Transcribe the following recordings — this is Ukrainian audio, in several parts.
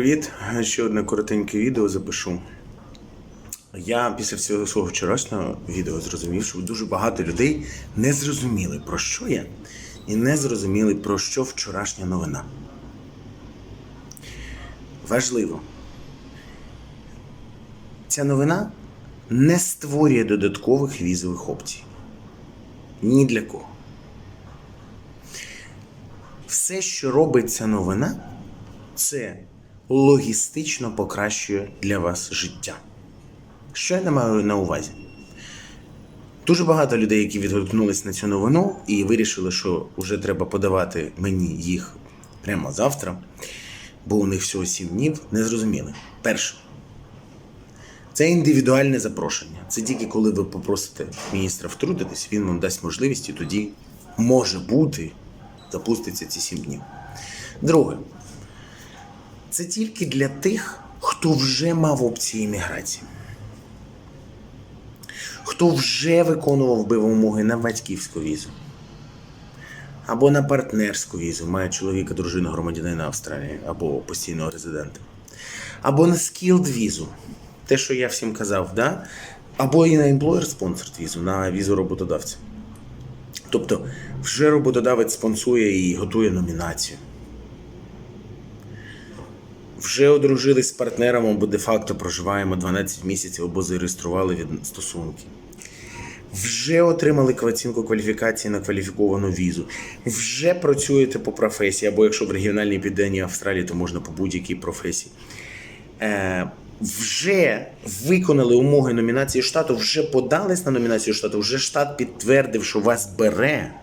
Привіт! Ще одне коротеньке відео запишу. Я після всього свого вчорашнього відео зрозумів, що дуже багато людей не зрозуміли, про що я, і не зрозуміли, про що вчорашня новина. Важливо. Ця новина не створює додаткових візових опцій. Ні для кого. Все, що робить ця новина, це логістично покращує для вас життя. Що я не маю на увазі? Дуже багато людей, які відгукнулись на цю новину і вирішили, що вже треба подавати мені їх прямо завтра, бо у них всього 7 днів, не зрозуміли. Перше, це індивідуальне запрошення. Це тільки коли ви попросите міністра втрутитись, він вам дасть можливість і тоді може бути запуститься ці 7 днів. Друге, це тільки для тих, хто вже мав опції імміграції. Хто вже виконував би вимоги на батьківську візу. Або на партнерську візу, має чоловіка, дружину, громадянина Австралії або постійного резидента. Або на skilled візу. Те, що я всім казав, да? або і на employer sponsored візу, на візу роботодавця. Тобто, вже роботодавець спонсує і готує номінацію. Вже одружились з партнером або де-факто проживаємо 12 місяців або зареєстрували від стосунки. Вже отримали оцінку кваліфікації на кваліфіковану візу. Вже працюєте по професії, або якщо в регіональній південній Австралії, то можна по будь-якій професії. Е, вже виконали умови номінації штату, вже подались на номінацію штату, вже штат підтвердив, що вас бере.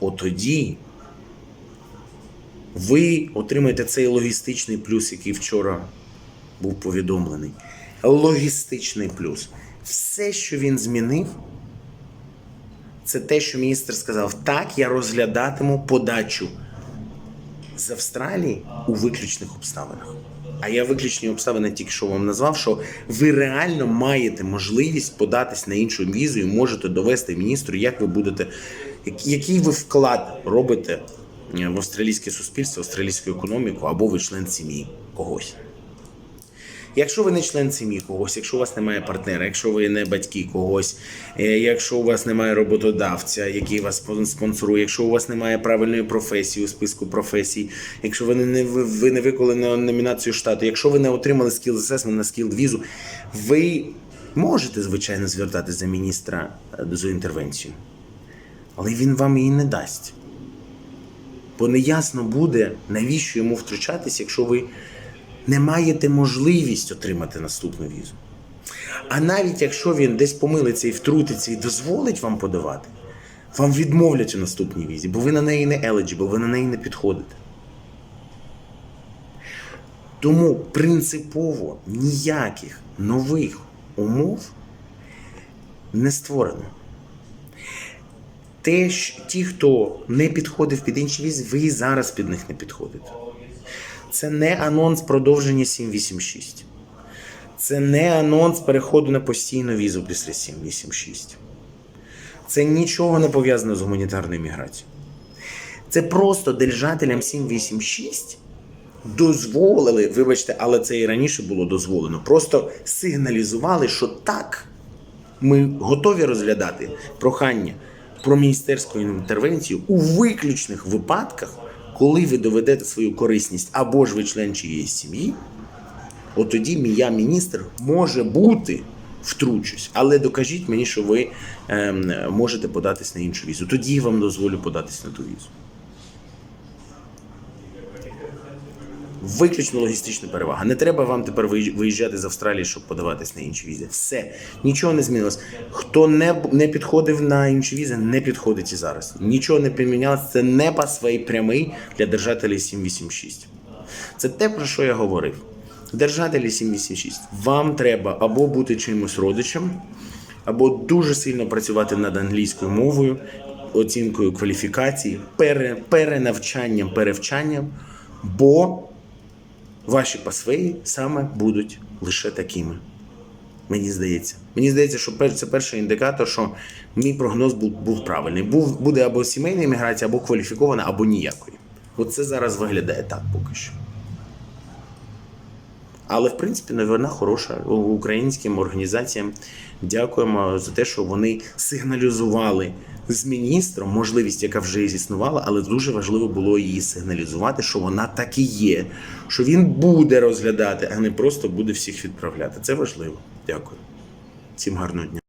От тоді ви отримаєте цей логістичний плюс, який вчора був повідомлений. Логістичний плюс. Все, що він змінив, це те, що міністр сказав: так, я розглядатиму подачу з Австралії у виключних обставинах. А я виключні обставини тільки що вам назвав, що ви реально маєте можливість податись на іншу візу і можете довести міністру, як ви будете, який ви вклад робите в австралійське суспільство, австралійську економіку, або ви член сім'ї когось. Якщо ви не член сім'ї когось, якщо у вас немає партнера, якщо ви не батьки когось, е, якщо у вас немає роботодавця, який вас спонсорує, якщо у вас немає правильної професії у списку професій, якщо ви не, ви- не виконали на- номінацію штату, якщо ви не отримали скіл assessment на скіл візу, ви можете звичайно звертатися за міністра е, за інтервенцію, але він вам її не дасть. Бо неясно буде, навіщо йому втручатись, якщо ви не маєте можливість отримати наступну візу. А навіть якщо він десь помилиться і втрутиться і дозволить вам подавати, вам відмовлять у наступній візі, бо ви на неї не eligible, ви на неї не підходите. Тому принципово ніяких нових умов не створено. Те, що ті, хто не підходив під інші візи, ви і зараз під них не підходите. Це не анонс продовження 786. Це не анонс переходу на постійну візу після 786. Це нічого не пов'язане з гуманітарною міграцією. Це просто держателям 786 дозволили, вибачте, але це і раніше було дозволено. Просто сигналізували, що так, ми готові розглядати прохання про міністерську інтервенцію у виключних випадках, коли ви доведете свою корисність або ж ви член чиєї сім'ї, от тоді мія міністр може бути втручусь, але докажіть мені, що ви ем, можете податись на іншу візу. Тоді я вам дозволю податись на ту візу. Виключно логістична перевага. Не треба вам тепер виїжджати з Австралії, щоб подаватись на інші візи. Все, нічого не змінилось. Хто не, не підходив на інші візи, не підходить і зараз. Нічого не помінялось. Це не пасвей прямий для держателів 786. Це те, про що я говорив. Держателі 786. Вам треба або бути чимось родичем, або дуже сильно працювати над англійською мовою, оцінкою кваліфікації, пере, перенавчанням, перевчанням, бо ваші пасвеї саме будуть лише такими. Мені здається. Мені здається, що це перший індикатор, що мій прогноз був, був правильний. Був, буде або сімейна імміграція, або кваліфікована, або ніякої. Оце зараз виглядає так поки що. Але в принципі новина хороша українським організаціям. Дякуємо за те, що вони сигналізували з міністром можливість, яка вже існувала, але дуже важливо було її сигналізувати, що вона так і є, що він буде розглядати, а не просто буде всіх відправляти. Це важливо. Дякую. Всім гарного дня.